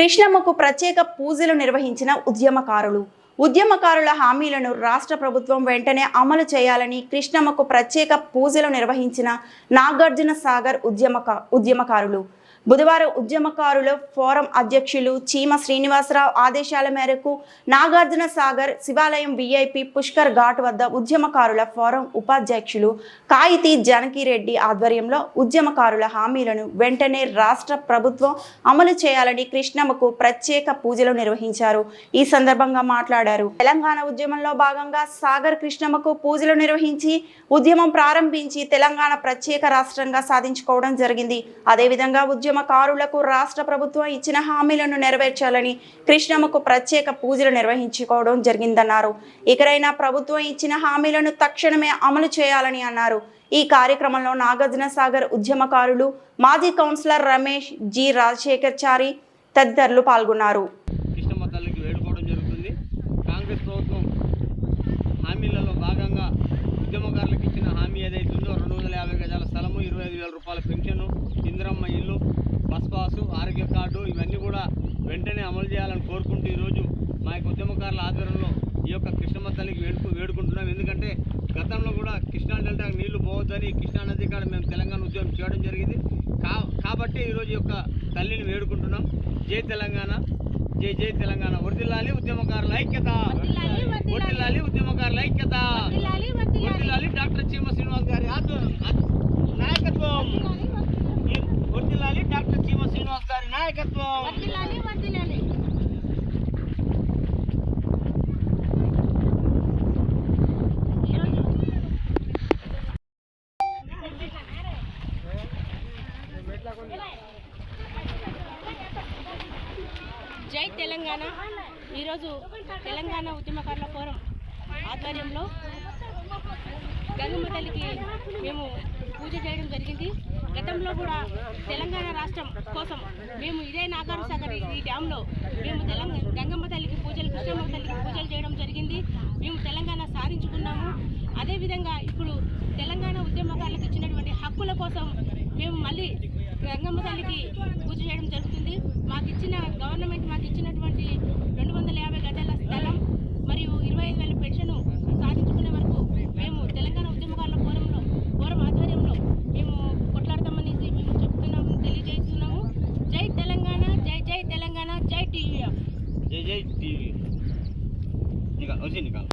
కృష్ణమ్మకు ప్రత్యేక పూజలు నిర్వహించిన ఉద్యమకారులు. ఉద్యమకారుల హామీలను రాష్ట్ర ప్రభుత్వం వెంటనే అమలు చేయాలని కృష్ణమ్మకు ప్రత్యేక పూజలు నిర్వహించిన నాగార్జున సాగర్ ఉద్యమక ఉద్యమకారులు. బుధవారం ఉద్యమకారుల ఫోరం అధ్యక్షులు చీమ శ్రీనివాసరావు ఆదేశాల మేరకు నాగార్జున సాగర్ శివాలయం విఐపి పుష్కర్ ఘాట్ వద్ద ఉద్యమకారుల ఫోరం ఉపాధ్యక్షులు కాయితీ జానకిరెడ్డి ఆధ్వర్యంలో ఉద్యమకారుల హామీలను వెంటనే రాష్ట్ర ప్రభుత్వం అమలు చేయాలని కృష్ణమ్మకు ప్రత్యేక పూజలు నిర్వహించారు. ఈ సందర్భంగా మాట్లాడారు. తెలంగాణ ఉద్యమంలో భాగంగా సాగర్ కృష్ణమ్మకు పూజలు నిర్వహించి ఉద్యమం ప్రారంభించి తెలంగాణ ప్రత్యేక రాష్ట్రంగా సాధించుకోవడం జరిగింది. అదేవిధంగా ఉద్యమకారులకు రాష్ట్ర ప్రభుత్వం ఇచ్చిన హామీలను నెరవేర్చాలని కృష్ణమ్మకు ప్రత్యేక పూజలు నిర్వహించుకోవడం జరిగిందన్నారు. ఇకరైనా ప్రభుత్వం ఇచ్చిన హామీలను తక్షణమే అమలు చేయాలని అన్నారు. ఈ కార్యక్రమంలో నాగార్జున సాగర్ ఉద్యమకారులు మాజీ కౌన్సిలర్ రమేష్ జి రాజశేఖర్ చారి తదితరులు పాల్గొన్నారు. కృష్ణమ్మ తల్లికి వేడుకోవడం జరుగుతుంది. కాంగ్రెస్ ప్రభుత్వం హామీలలో భాగంగా ఉద్యమకారులకు ఇచ్చిన హామీ ఏదైతే ఉందో రెండు వందల యాభై గజాల స్థలము ఇరవై ఐదు వేల రూపాయల పెన్షన్ ఇందిరమ్మ ఇల్లు బస్ పాసు ఆరోగ్య కార్డు ఇవన్నీ కూడా వెంటనే అమలు చేయాలని కోరుకుంటూ ఈరోజు మా యొక్క ఉద్యమకారుల ఆధ్వర్యంలో ఈ యొక్క కృష్ణమ్మ తల్లికి వేడుకు వేడుకుంటున్నాం. ఎందుకంటే గతంలో కూడా కృష్ణా డెల్టాకు నీళ్ళు పోవద్దని కృష్ణా నది కాడ మేము తెలంగాణ ఉద్యమం చేయడం జరిగింది. కా కాబట్టి ఈరోజు ఈ యొక్క తల్లిని వేడుకుంటున్నాం. జై తెలంగాణ. జై జై తెలంగాణ. వర్దిల్లాలి ఉద్యమకారుల ఐక్యత. వర్దిల్లాలి ఉద్యమకారుల ఐక్యత వర్దిల్లాలి డాక్టర్ చీమ శ్రీనివాస్ గారి ఆధ్వర్యం ఆధ్వ- నాయకత్వం ఈ వర్దిల్లాలి డాక్టర్ చీమ శ్రీనివాస్ గారి నాయకత్వం. జై తెలంగాణ. ఈరోజు తెలంగాణ ఉద్యమకారుల ఫోరం ఆధ్వర్యంలో గంగమ్మ తల్లికి పూజ చేయడం జరిగింది. గతంలో కూడా తెలంగాణ రాష్ట్రం కోసం మేము ఇదే నాగారు సాగర్ ఈ డ్యాంలో మేము తెలంగాణ గంగమ్మ తల్లికి పూజలు కృష్ణమ్మ తల్లికి పూజలు చేయడం జరిగింది. మేము తెలంగాణ సాధించుకున్నాము. అదేవిధంగా ఇప్పుడు తెలంగాణ ఉద్యమకారులకు ఇచ్చినటువంటి హక్కుల కోసం మేము మళ్ళీ గంగమ్మ తల్లికి పూజ చేయడం జరుగుతుంది. మాకు ఇచ్చిన గవర్నమెంట్ మాకు ఇచ్చినటువంటి イエイっていう。てか、おいしいか